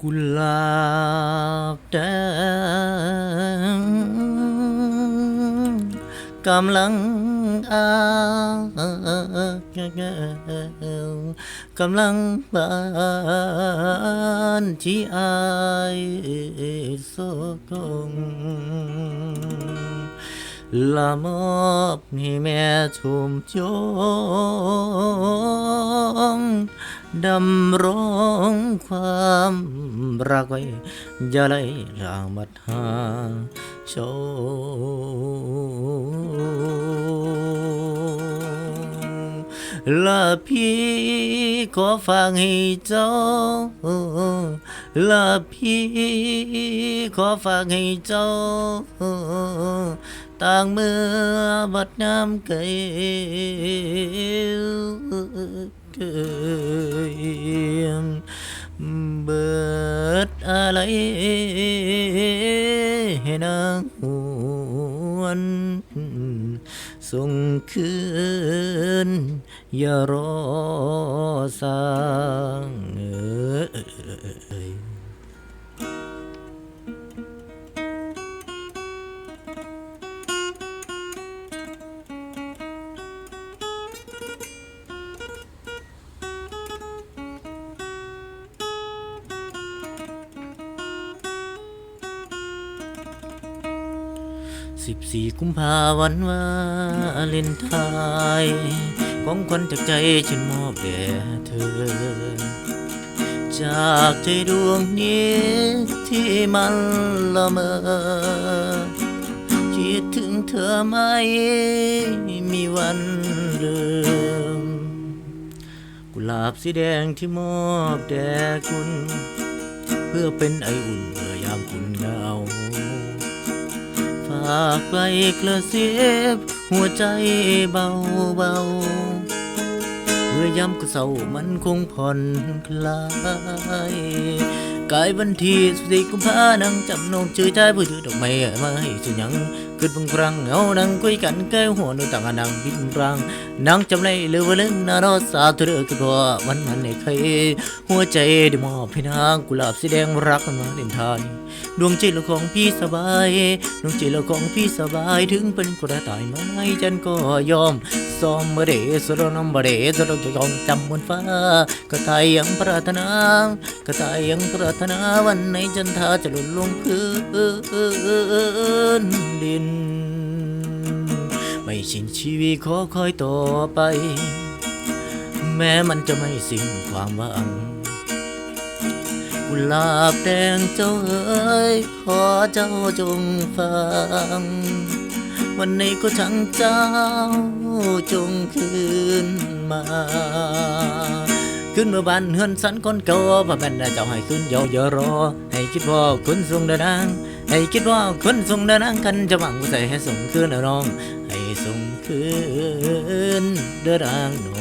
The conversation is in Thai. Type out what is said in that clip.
กุหลาบแดงกำลังอากำลังบานที่อายสกงละมอบให้แม่ชุมจง ดำรงความรักไว้อย่าไล่ลางมัดหาโชละพี่ขอฟังให้เจ้าละพี่ขอฝากให้เจ้า ต่างเมื่อบัดน้ำเกย เกยเบิดอะไรให้นางหวนส่งคืนอย่ารอสร้างเอ้ย สิบสี่กุมภาวันวาเลนไทน์ของคนจากใจฉันมอบแด่เธอ จากใจดวงนี้ที่มันละเมอคิดถึงเธอไม่มีวันลืมกุหลาบสีแดงที่มอบแด่คุณ เพื่อเป็นไออุ่นเมื่อยามคุณงาฝากไกลกระเสียบ หัวใจเบาเบาเมื่อยามก็เศร้ามันคงผ่อนคลายกายวันที่สุดกุมภานังจำนงชื่อใจผู้ถือดอกไม้มาให้สุยังเกิดบางครั้งเอานังคุยกันแก้วหัวนึกต่างกันนังบินรังนังจำเลยเลือวันนึงนารอสาธุเรือคือว่าวันนั้นในใครหัวใจได้มอบให้นางกุหลาบสีแดงรักมันมาเด่นทายดวงใจเราของพี่สบายดวงใจเราของพี่สบายถึงเป็นกระต่ายไม้ฉันก็ยอมซอมบเดสรนมบเดสรจะยองจำบนฟ้ากระต่ายยังปรารถนากระต่ายยังปรารถนาวันไหนจันทาจะหล่นลงพื้นดิน ไม่ชินชีวิตขอคอยต่อไป แม้มันจะไม่สิ้นความหวังกุหลาบแดงเจ้าเอ๋ยขอเจ้าจงฟัง วันนี้ก็ช่างเจ้าจงคืนมา ขึ้นเมื่อบานเฮือนสันคนเก่าพระแม่นเจ้าให้ขึ้นเยาอยรอ ให้คิดว่าคนทรงเดินทาง ให้คิดว่าคนทรงเดินทางกันจะหวังใส่ให้ส่งขึ้นน้อง ให้ส่งขึ้นเดินทางน้